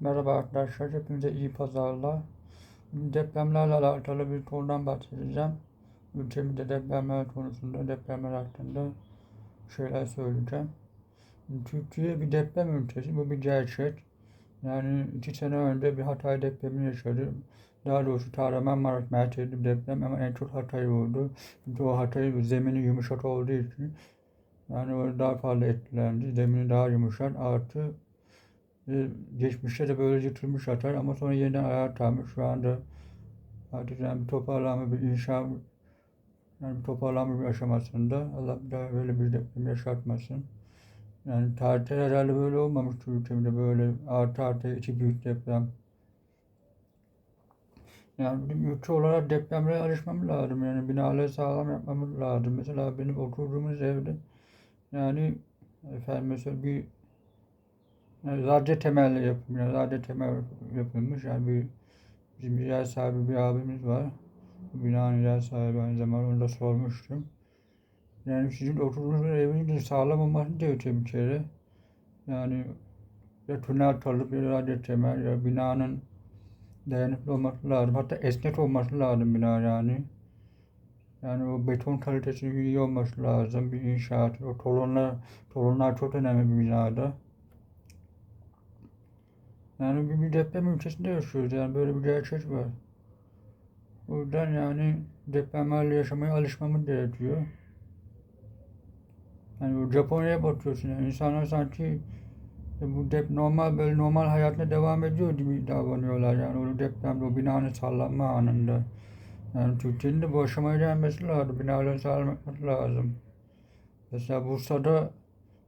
Merhaba arkadaşlar, hepinize iyi pazarlar. Depremlerle alakalı bir konudan bahsedeceğim. Ülkemizde depremler konusunda, depremler hakkında şeyler söyleyeceğim. Türkiye bir deprem ülkesi, bu bir gerçek. Yani iki sene önce bir Hatay depremini yaşadı. Daha doğrusu Kahramanmaraş merkezli bir deprem ama en çok Hatay oldu. Çünkü o Hatay zemini yumuşak olduğu için yani daha fazla etkilendi. Zemini daha yumuşak artı geçmişte de böyle yıkılmış Hatay ama sonra yeniden ayağa kalkmış. Şu anda artık yani bir toparlanma, bir inşa, yani bir toparlanma bir aşamasında. Allah bir daha böyle bir deprem yaşatmasın. Yani tarihte herhalde böyle olmamıştı ülkemde böyle artı artı iki büyük deprem. Yani bizim ülke olarak depremlere alışmamız lazım. Yani binaları sağlam yapmamız lazım. Mesela benim oturduğumuz evde yani efendim mesela bir radyo temelli yani radyo temel yapılmış. Yani bir bizim yer sahibi bir abimiz var. Binanın yer sahibi aynı zamanda onu da sormuştum. Yani sizin oturduğunuz evinizin sağlam olmasını gerekiyor bir kere. Yani ya tünel kalıp ya radyo temel ya binanın dayanıklı olması lazım. Hatta esnek olması lazım bina yani. Yani o beton kalitesinin iyi olması lazım bir inşaat. O kolonlar, kolonlar çok önemli bir binada. Yani bir, bir deprem ülkesinde yaşıyoruz. Yani böyle bir gerçek var. O yüzden yani depremlerle yaşamaya alışmamız gerekiyor. Yani Japonya'ya bakıyorsun yani insanlar sanki e, bu dep normal böyle normal hayatına devam ediyor gibi davranıyorlar yani o depremde o binanın sallanma anında. Yani Türkiye'nin de bu aşamaya gelmesi lazım. Binaların sağlam yapması lazım. Mesela Bursa'da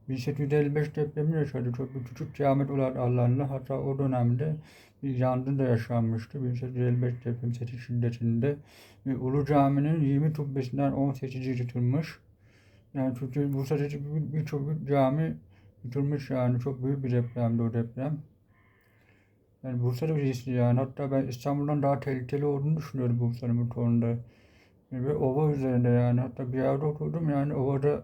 1855 depremi yaşadı. Çok bir küçük cami olarak Allah'ınla. Hatta o dönemde bir yangın da yaşanmıştı. 1855 deprem 8 şiddetinde. Ve Ulu Cami'nin 20 kubbesinden 18'i yıkılmış. Yani Türkiye Bursa'daki birçok bir, bir cami yıkılmış yani. Çok büyük bir depremdi o deprem. Yani Bursa'da bir riskli yani. Hatta ben İstanbul'dan daha tehlikeli olduğunu düşünüyorum Bursa'nın bu konuda. Ve ova üzerinde yani. Hatta bir yerde oturdum yani ovada